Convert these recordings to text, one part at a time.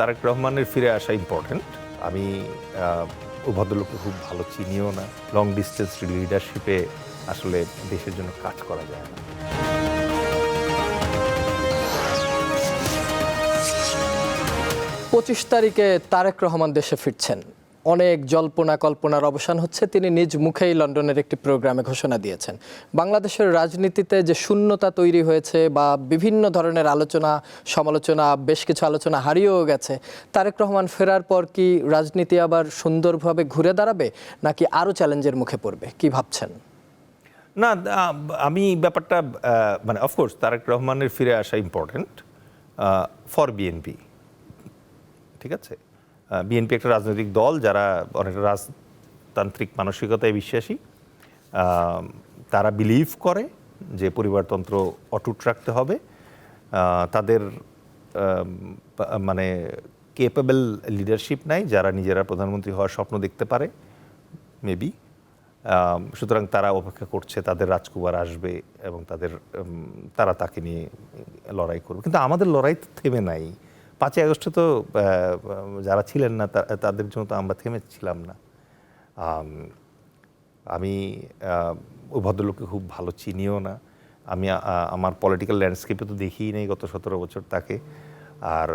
তারেক রহমানের ফিরে আসা ইম্পর্টেন্ট আমি ভদ্রলোককে খুব ভালো চিনিও না। লং ডিস্টেন্স লিডারশিপে আসলে দেশের জন্য কাজ করা যায় না। পঁচিশ তারিখে তারেক রহমান দেশে ফিরছেন। অনেক জল্পনা কল্পনার অবসান হচ্ছে। তিনি নিজ মুখেই লন্ডনের একটি প্রোগ্রামে ঘোষণা দিয়েছেন। বাংলাদেশের রাজনীতিতে যে শূন্যতা তৈরি হয়েছে বা বিভিন্ন ধরনের আলোচনা, সমালোচনা, বেশ কিছু আলোচনা হারিয়েও গেছে, তারেক রহমান ফেরার পর কি রাজনীতি আবার সুন্দরভাবে ঘুরে দাঁড়াবে, নাকি আরও চ্যালেঞ্জের মুখে পড়বে? কি ভাবছেন? না আমি ব্যাপারটা মানে অফকোর্স তারেক রহমানের ফিরে আসা ইম্পর্ট্যান্ট ফর বিএনপি ঠিক আছে? বিএনপি একটা রাজনৈতিক দল যারা অনেক রাজতান্ত্রিক মানসিকতায় বিশ্বাসী তারা বিলিভ করে যে পরিবারতন্ত্র অটুট রাখতে হবে তাদের মানে কেপেবল লিডারশিপ নাই, যারা নিজেরা প্রধানমন্ত্রী হওয়ার স্বপ্ন দেখতে পারে মেবি সুতরাং তারা অপেক্ষা করছে তাদের রাজকুমার আসবে এবং তাদের তারা তাকে নিয়ে লড়াই করবে। কিন্তু আমাদের লড়াই থেমে নাই। পাঁচই আগস্টে তো যারা ছিলেন না তাদের জন্য তো আমরা থেমেছিলাম না। আমি ওই ভদ্রলোককে খুব ভালো চিনিও না। আমি আমার পলিটিক্যাল ল্যান্ডস্কেপে তো দেখিই নেই গত সতেরো বছর তাকে। আর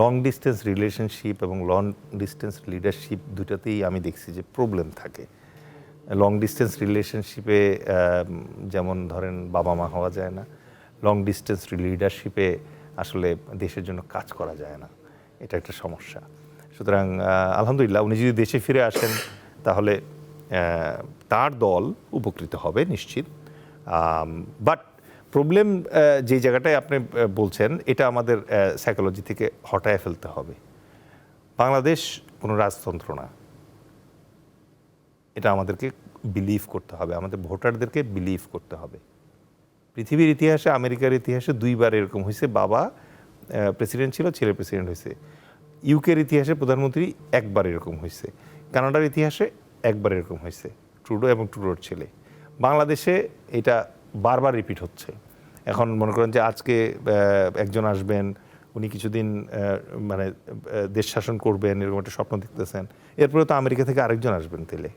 লং ডিস্টেন্স রিলেশনশিপ এবং লং ডিস্টেন্স লিডারশিপ দুটাতেই আমি দেখছি যে প্রবলেম থাকে। লং ডিস্টেন্স রিলেশনশিপে যেমন ধরেন বাবা মা হওয়া যায় না। লং ডিস্টেন্স লিডারশিপে আসলে দেশের জন্য কাজ করা যায় না। এটা একটা সমস্যা। সুতরাং আলহামদুলিল্লাহ উনি যদি দেশে ফিরে আসেন, তাহলে তার দল উপকৃত হবে নিশ্চিত। বাট প্রবলেম যে জায়গাটায় আপনি বলছেন, এটা আমাদের সাইকোলজি থেকে হটায় ফেলতে হবে। বাংলাদেশ কোনো রাজতন্ত্র না। এটা আমাদেরকে বিলিভ করতে হবে। আমাদের ভোটারদেরকে বিলিভ করতে হবে। পৃথিবীর ইতিহাসে, আমেরিকার ইতিহাসে দুইবার এরকম হয়েছে বাবা প্রেসিডেন্ট ছিল, ছেলে প্রেসিডেন্ট হয়েছে ইউকের ইতিহাসে প্রধানমন্ত্রী একবার এরকম হয়েছে কানাডার ইতিহাসে একবার এরকম হয়েছে ট্রুডো এবং ট্রুডোর ছেলে। বাংলাদেশে এটা বারবার রিপিট হচ্ছে। এখন মনে করেন যে আজকে একজন আসবেন, উনি কিছুদিন মানে দেশ শাসন করবেন, এরকম একটা স্বপ্ন দেখতেছেন। এরপরে তো আমেরিকা থেকে আরেকজন আসবেন তেলে।